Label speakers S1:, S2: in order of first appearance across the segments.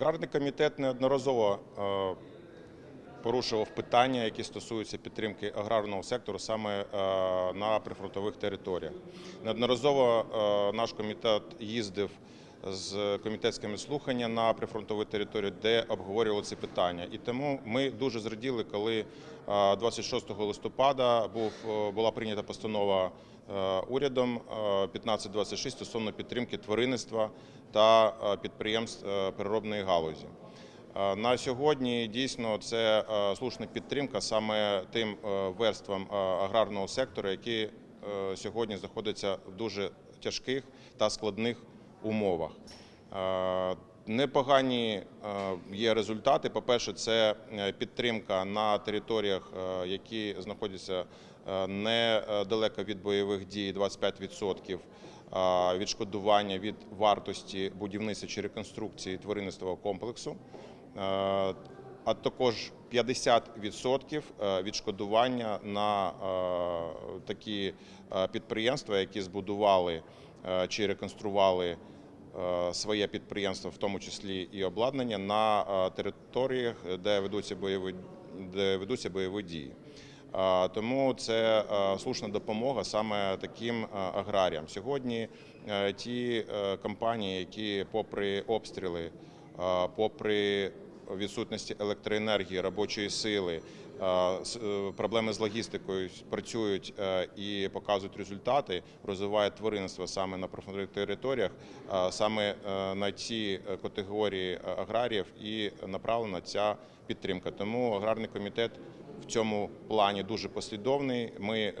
S1: Аграрний комітет неодноразово е, порушував питання, які стосуються підтримки аграрного сектору саме е, на прифронтових територіях. Неодноразово е, наш комітет їздив з комітетськими слуханнями на прифронтові території, де обговорювали ці питання. І тому ми дуже зраділи, коли е, 26 листопада був е, була прийнята постанова е, урядом е, 1526 стосовно підтримки тваринництва та е, підприємств е, переробної галузі. Е, На сьогодні дійсно це е, слушна підтримка саме тим е, верствам е, аграрного сектору, які е, сьогодні знаходяться в дуже тяжких та складних умовах. Е, Непогані е, є результати. По-перше, це е, підтримка на територіях, які знаходяться недалеко від бойових дій, 25% е, відшкодування від вартості будівництва чи реконструкції тваринництвового комплексу. А також 50% е, відшкодування на е, такі е, підприємства, які збудували чи реконстрували своє підприємство, в тому числі і обладнання, на територіях, де ведуться бойові, де ведуться бойові дії. Тому це слушна допомога саме таким аграріям. Сьогодні ті компанії, які, попри обстріли, попри відсутності електроенергії, робочої сили, е, е, проблеми з логістикою працюють е, і показують результати, розвивають тваринництво саме на прифронтових територіях, саме на ці категорії аграріїв і направлена ця підтримка. Тому аграрний комітет в цьому плані дуже послідовний. Ми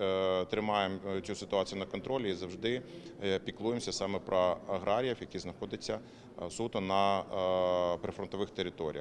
S1: тримаємо цю ситуацію на контролі і завжди піклуємося саме про аграріїв, які знаходяться суто на прифронтових територіях.